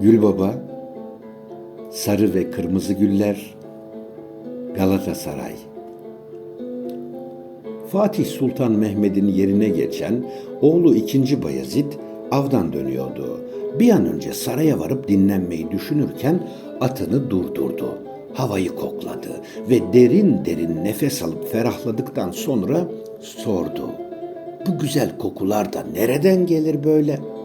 Gülbaba, Sarı ve Kırmızı Güller, Galatasaray. Fatih Sultan Mehmet'in yerine geçen oğlu 2. Bayezid avdan dönüyordu. Bir an önce saraya varıp dinlenmeyi düşünürken atını durdurdu. Havayı kokladı ve derin derin nefes alıp ferahladıktan sonra sordu. Bu güzel kokular da nereden gelir böyle?''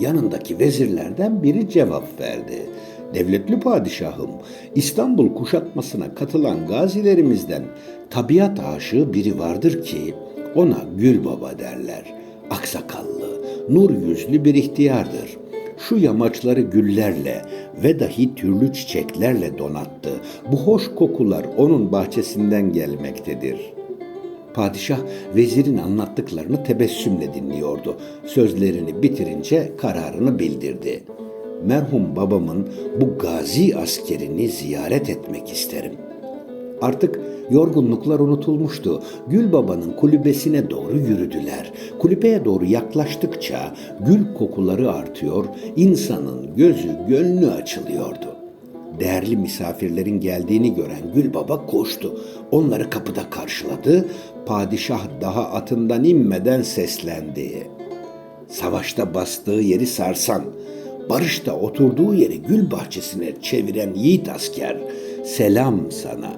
Yanındaki vezirlerden biri cevap verdi. Devletli padişahım, İstanbul kuşatmasına katılan gazilerimizden tabiat aşığı biri vardır ki ona Gül Baba derler. Aksakallı, nur yüzlü bir ihtiyardır. Şu yamaçları güllerle ve dahi türlü çiçeklerle donattı. Bu hoş kokular onun bahçesinden gelmektedir.'' Padişah vezirin anlattıklarını tebessümle dinliyordu. Sözlerini bitirince kararını bildirdi. Merhum babamın bu gazi askerini ziyaret etmek isterim. Artık yorgunluklar unutulmuştu. Gül Baba'nın kulübesine doğru yürüdüler. Kulübeye doğru yaklaştıkça gül kokuları artıyor, insanın gözü, gönlü açılıyordu. Değerli misafirlerin geldiğini gören Gül Baba koştu. Onları kapıda karşıladı. Padişah daha atından inmeden seslendi. Savaşta bastığı yeri sarsan, barışta oturduğu yeri gül bahçesine çeviren yiğit asker, selam sana.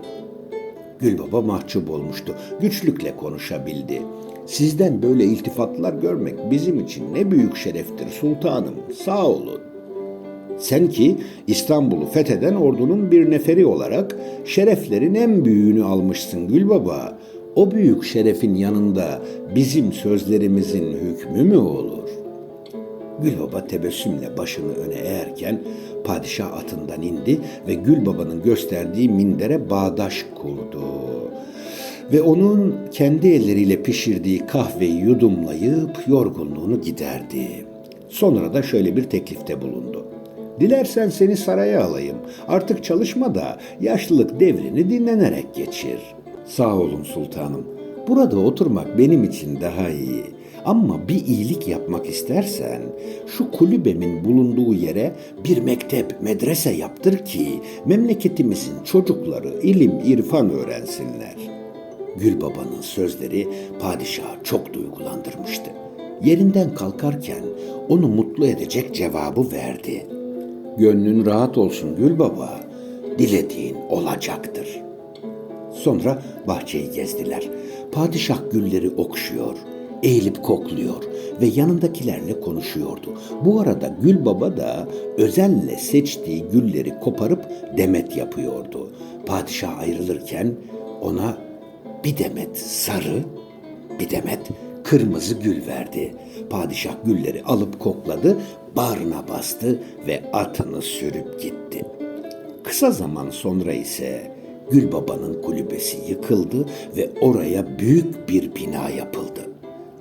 Gül Baba mahcup olmuştu. Güçlükle konuşabildi. Sizden böyle iltifatlar görmek bizim için ne büyük şereftir sultanım. Sağ olun. Sen ki İstanbul'u fetheden ordunun bir neferi olarak şereflerin en büyüğünü almışsın Gülbaba. O büyük şerefin yanında bizim sözlerimizin hükmü mü olur? Gülbaba tebessümle başını öne eğerken padişah atından indi ve Gülbaba'nın gösterdiği mindere bağdaş kurdu. Ve onun kendi elleriyle pişirdiği kahveyi yudumlayıp yorgunluğunu giderdi. Sonra da şöyle bir teklifte bulundu. Dilersen seni saraya alayım. Artık çalışma da yaşlılık devrini dinlenerek geçir. Sağ olun sultanım. Burada oturmak benim için daha iyi. Ama bir iyilik yapmak istersen şu kulübemin bulunduğu yere bir mektep, medrese yaptır ki memleketimizin çocukları ilim, irfan öğrensinler. Gülbaba'nın sözleri padişahı çok duygulandırmıştı. Yerinden kalkarken onu mutlu edecek cevabı verdi. Gönlün rahat olsun Gül Baba, dilediğin olacaktır. Sonra bahçeyi gezdiler. Padişah gülleri okşuyor, eğilip kokluyor ve yanındakilerle konuşuyordu. Bu arada Gül Baba da özenle seçtiği gülleri koparıp demet yapıyordu. Padişah ayrılırken ona bir demet sarı, bir demet kırmızı gül verdi. Padişah gülleri alıp kokladı, bağrına bastı ve atını sürüp gitti. Kısa zaman sonra ise Gülbaba'nın kulübesi yıkıldı ve oraya büyük bir bina yapıldı.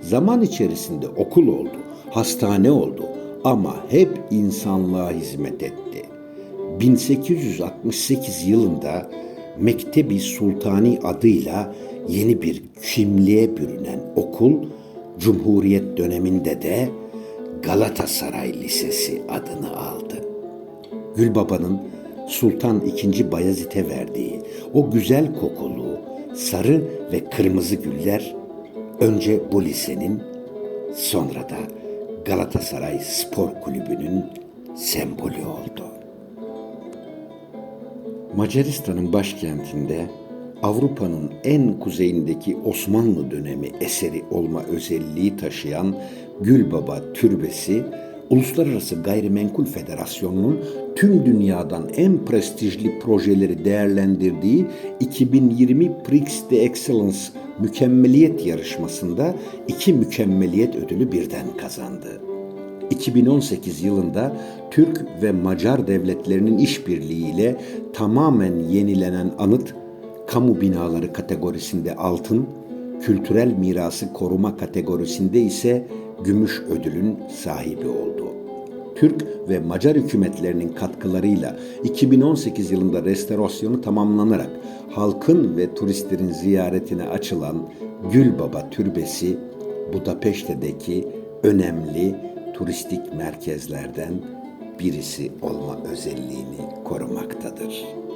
Zaman içerisinde okul oldu, hastane oldu ama hep insanlığa hizmet etti. 1868 yılında Mektebi Sultani adıyla yeni bir kimliğe bürünen okul, Cumhuriyet döneminde de Galatasaray Lisesi adını aldı. Gülbaba'nın Sultan II. Bayezid'e verdiği o güzel kokulu sarı ve kırmızı güller önce bu lisenin sonra da Galatasaray Spor Kulübü'nün sembolü oldu. Macaristan'ın başkentinde Avrupa'nın en kuzeyindeki Osmanlı dönemi eseri olma özelliği taşıyan Gülbaba Türbesi, Uluslararası Gayrimenkul Federasyonu'nun tüm dünyadan en prestijli projeleri değerlendirdiği 2020 Prix de Excellence mükemmeliyet yarışmasında iki mükemmeliyet ödülü birden kazandı. 2018 yılında Türk ve Macar devletlerinin işbirliğiyle tamamen yenilenen anıt kamu binaları kategorisinde altın, kültürel mirası koruma kategorisinde ise gümüş ödülün sahibi oldu. Türk ve Macar hükümetlerinin katkılarıyla 2018 yılında restorasyonu tamamlanarak halkın ve turistlerin ziyaretine açılan Gülbaba Türbesi Budapeşte'deki önemli turistik merkezlerden birisi olma özelliğini korumaktadır.''